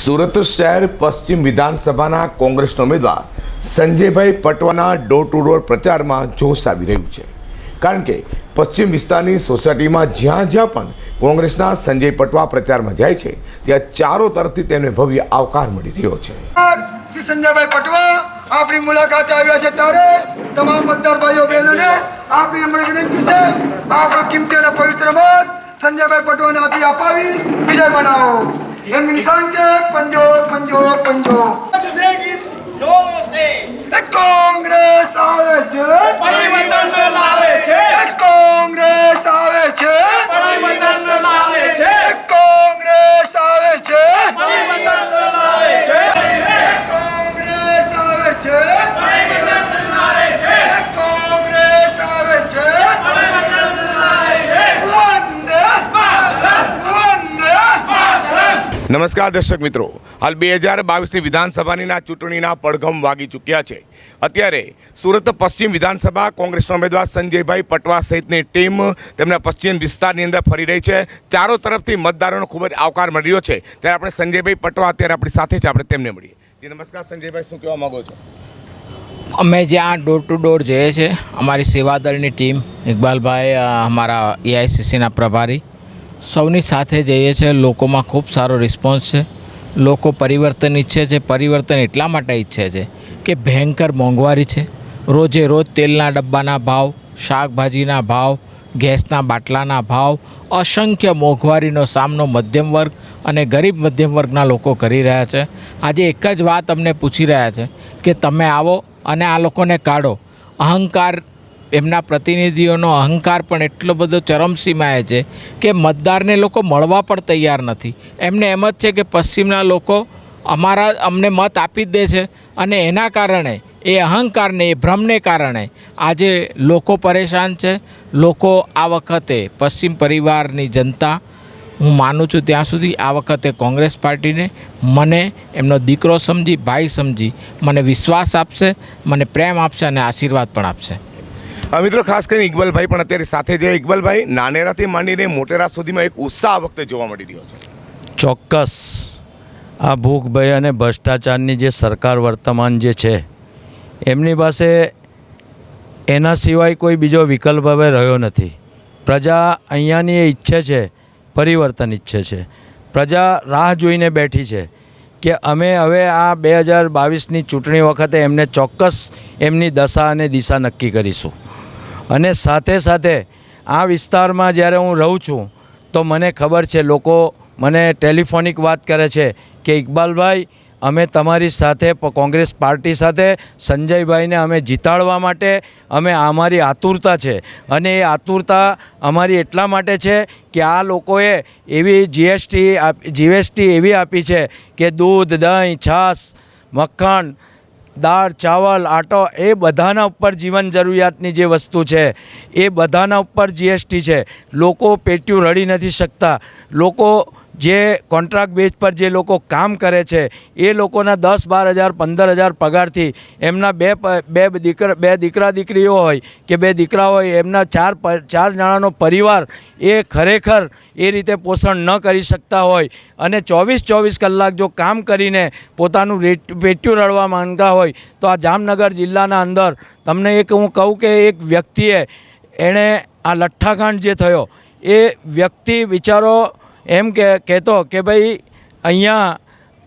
સુરત શહેર પશ્ચિમ વિધાનસભાના કોંગ્રેસના ઉમેદવાર સંજયભાઈ પટવાના ડોર ટુ ડોર પ્રચારમાં જોશ આવી રહ્યું છે. કારણ કે પશ્ચિમ વિસ્તારની સોસાયટીમાં જ્યાં જ્યાં પણ કોંગ્રેસના સંજય પટવા પ્રચારમાં જાય છે, ત્યાં ચારો તરફથી તેમને ભવ્ય આવકાર મળી રહ્યો છે. શ્રી સંજયભાઈ પટવા, આપણી મુલાકાતે આવ્યા છે ત્યારે તમામ મતદાર ભાઈઓ, બહેનોને આપણી હમણાં વિનંતી છે, આપણો કિંમતી પવિત્ર મત સંજયભાઈ પટવાને આપી અપાવી. વિજય બનાવો. 현민이 산책 번족 번족 번족. 내기 좋은데. 콩그레스 하우스. નમસ્કાર દર્શક મિત્રો. હાલ બે હજાર બાવીસની વિધાનસભાનીના ચૂંટણીના પડઘમ વાગી ચૂક્યા છે. અત્યારે સુરત પશ્ચિમ વિધાનસભા કોંગ્રેસના ઉમેદવાર સંજયભાઈ પટવા સહિતની ટીમ તેમના પશ્ચિમ વિસ્તારની અંદર ફરી રહી છે. ચારો તરફથી મતદારોનો ખૂબ જ આવકાર મળી રહ્યો છે. ત્યારે આપણે સંજયભાઈ પટવા અત્યારે આપણી સાથે છે. આપણે તેમને મળીએ. જી, નમસ્કાર સંજયભાઈ, શું કહેવા માગો છો? અમે જ્યાં ડોર ટુ ડોર જઈએ છીએ, અમારી સેવાદળની ટીમ ઇકબાલભાઈ અમારા એઆઈસીસીના પ્રભારી સૌની સાથે જઈએ છીએ. લોકોમાં ખૂબ સારો રિસ્પોન્સ છે. લોકો પરિવર્તન ઈચ્છે છે. પરિવર્તન એટલા માટે ઈચ્છે છે કે ભયંકર મોંઘવારી છે. રોજે રોજ તેલના ડબ્બાના ભાવ, શાકભાજીના ભાવ, ગેસના બાટલાના ભાવ, અસંખ્ય મોંઘવારીનો સામનો મધ્યમ વર્ગ અને ગરીબ મધ્યમ વર્ગના લોકો કરી રહ્યા છે. આજે એક જ વાત અમને પૂછી રહ્યા છે કે તમે આવો અને આ લોકોને કાઢો. અહંકાર એમના પ્રતિનિધિઓનો અહંકાર પણ એટલો બધો ચરમસીમાએ છે કે મતદારને લોકો મળવા પણ તૈયાર નથી. એમને એમ જ છે કે પશ્ચિમના લોકો અમારા, અમને મત આપી જ દે છે અને એના કારણે, એ અહંકારને, એ ભ્રમને કારણે આજે લોકો પરેશાન છે. લોકો આ વખતે પશ્ચિમ પરિવારની જનતા, હું માનું છું ત્યાં સુધી આ વખતે કોંગ્રેસ પાર્ટીને મને એમનો દીકરો સમજી, ભાઈ સમજી, મને વિશ્વાસ આપશે, મને પ્રેમ આપશે અને આશીર્વાદ પણ આપશે. મિત્રો, ખાસ કરીને ઇકબાલભાઈ પણ અત્યારે સાથે જે ઇકબાલભાઈ, નાનેરાથી માંડીને મોટેરા સુધીમાં એક ઉત્સાહ આ વખતે જોવા મળી રહ્યો છે. ચોક્કસ. આ ભૂખભાઈ અને ભ્રષ્ટાચારની જે સરકાર વર્તમાન જે છે, એમની પાસે એના સિવાય કોઈ બીજો વિકલ્પ હવે રહ્યો નથી. પ્રજા અહીંયાની એ ઈચ્છે છે, પરિવર્તન ઈચ્છે છે. પ્રજા રાહ જોઈને બેઠી છે કે અમે હવે આ બે હજાર બાવીસની ચૂંટણી વખતે એમને ચોક્કસ એમની દશા અને દિશા નક્કી કરીશું. અને સાથે સાથે આ વિસ્તારમાં જ્યારે હું રહું છું, તો મને ખબર છે, લોકો મને ટેલિફોનિક વાત કરે છે કે, ઇકબાલભાઈ, અમે તમારી સાથે કોંગ્રેસ પાર્ટી સાથે સંજયભાઈને અમે જીતાડવા માટે અમે અમારી આતુરતા છે. અને એ આતુરતા અમારી એટલા માટે છે કે આ લોકોએ એવી જીએસટી જીએસટી એવી આપી છે કે દૂધ, દહીં, છાશ, મક્ખણ દાળ, ચાવલ, આટો એ બધાના ઉપર જીવન જરૂરિયાતની જે વસ્તુ છે, એ બધાના ઉપર જીએસટી છે. લોકો પેટ્યું રડી નથી શકતા. લોકો જે કોન્ટ્રાક્ટ બેઝ પર જે લોકો કામ કરે છે, એ લોકોના દસ, બાર હજાર, પંદર હજાર પગારથી એમના બે બે દીકરા બે દીકરા દીકરીઓ હોય કે બે દીકરા હોય, એમના ચાર ચાર જણાનો પરિવાર એ ખરેખર એ રીતે પોષણ ન કરી શકતા હોય અને ચોવીસ ચોવીસ કલાક જો કામ કરીને પોતાનું પેટ્યું રડવા માંગતા હોય, તો આ જામનગર જિલ્લાના અંદર તમને એક હું કહું કે એક વ્યક્તિએ એણે આ લઠ્ઠાકાંડ જે થયો, એ વ્યક્તિ બિચારો એમ કે, કહેતો કે ભાઈ, અહીંયા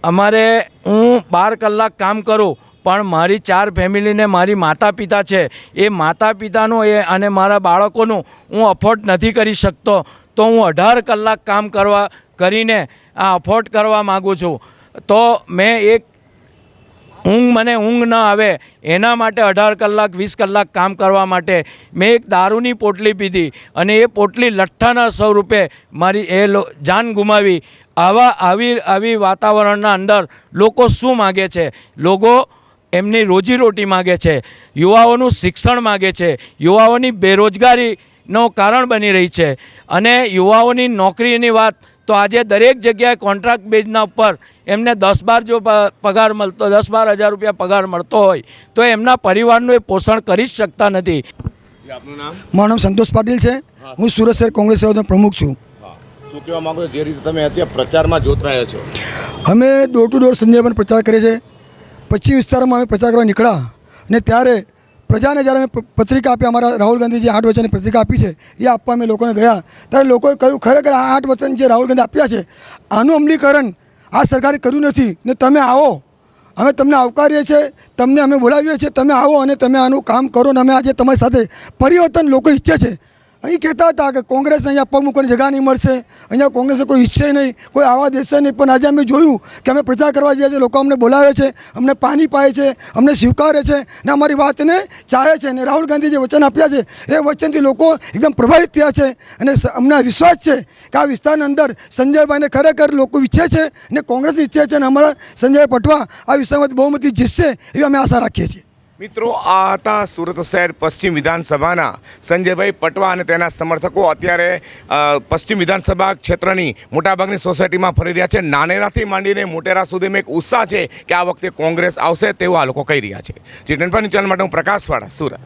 અમારે હું બાર કલાક કામ કરું, પણ મારી ચાર ફેમિલીને મારી માતા પિતા છે. એ માતા પિતાનું એ અને મારા બાળકોનું હું અફોર્ડ નથી કરી શકતો. તો હું અઢાર કલાક કામ કરવા કરીને આ અફોર્ડ કરવા માગું છું. તો મેં એક ઊંઘ મને ઊંઘ ન આવે, એના માટે અઢાર કલાક, વીસ કલાક કામ કરવા માટે મેં એક દારૂની પોટલી પીધી અને એ પોટલી લઠ્ઠાના સ્વરૂપે મારી એ જાન ગુમાવી. આવા આવી આવી વાતાવરણના અંદર લોકો શું માગે છે? લોકો એમની રોજીરોટી માગે છે, યુવાઓનું શિક્ષણ માગે છે, યુવાઓની બેરોજગારીનો કારણ બની રહી છે અને યુવાઓની નોકરીની વાત તો આજે દરેક જગ્યાએ કોન્ટ્રાક્ટ બેઝના ઉપર એમને દસ બાર જો પગાર મળતો દસ બાર હજાર રૂપિયા પગાર મળતો હોય તો એમના પરિવારનું એ પોષણ કરી જ શકતા નથી. મારું નામ સંતોષ પાટીલ છે. હું. સુરત શહેર કોંગ્રેસ પ્રમુખ છું. શું કહેવા માંગો છો? જે રીતે તમે અત્યારે પ્રચારમાં જોતરાયા છો. અમે ડોર ટુ ડોર પણ પ્રચાર કરીએ છીએ. પશ્ચિમ વિસ્તારમાં અમે પ્રચાર કરવા નીકળ્યા. અને ત્યારે પ્રજાને જ્યારે અમે પત્રિકા આપી અમારા રાહુલ ગાંધી જે આઠ વચનની પત્રિકા આપી છે એ આપવા અમે લોકોને ગયા. ત્યારે લોકોએ કહ્યું ખરેખર આ આઠ વચન જે રાહુલ ગાંધી આપ્યા છે આનું અમલીકરણ આ સરકારે કર્યું નથી ને તમે આવો. અમે તમને આવકારીએ છીએ, તમને અમે બોલાવીએ છીએ, તમે આવો અને તમે આનું કામ કરો ને અમે આજે તમારી સાથે પરિવર્તન લોકો ઈચ્છે છે. અહીં કહેતા હતા કે કોંગ્રેસને અહીંયા પગ મૂકવાની જગ્યા નહીં મળશે. અહીંયા કોંગ્રેસ કોઈ ઈચ્છે નહીં, કોઈ આવા દેશે નહીં. પણ આજે અમે જોયું કે અમે પ્રચાર કરવા જઈએ છીએ લોકો અમને બોલાવે છે, અમને પાણી પાય છે, અમને સ્વીકારે છે. ને અમારી વાતને ચાહે છે અને રાહુલ ગાંધી જે વચન આપ્યા છે, એ વચનથી લોકો એકદમ પ્રભાવિત થયા છે. અને અમને વિશ્વાસ છે કે આ વિસ્તારની અંદર સંજયભાઈને ખરેખર લોકો ઈચ્છે છે ને કોંગ્રેસ ઈચ્છે છે અને અમારા સંજય પટવા આ વિસ્તારમાંથી બહુમતી જીતશે એવી અમે આશા રાખીએ છીએ. મિત્રો, આ હતા સુરત શહેર પશ્ચિમ વિધાનસભાના. સંજયભાઈ પટવા અને તેના સમર્થકો અત્યારે પશ્ચિમ વિધાનસભા ક્ષેત્રની મોટાભાગની સોસાયટીમાં ફરી રહ્યા છે. નાનેરાથી માંડીને મોટેરા સુધીમાં એક ઉત્સાહ છે કે આ વખતે કોંગ્રેસ આવશે તેવું આ લોકો કહી રહ્યા છે. જે ટેન્ફાની ચેનલ માટે હું પ્રકાશવાળા, સુરત.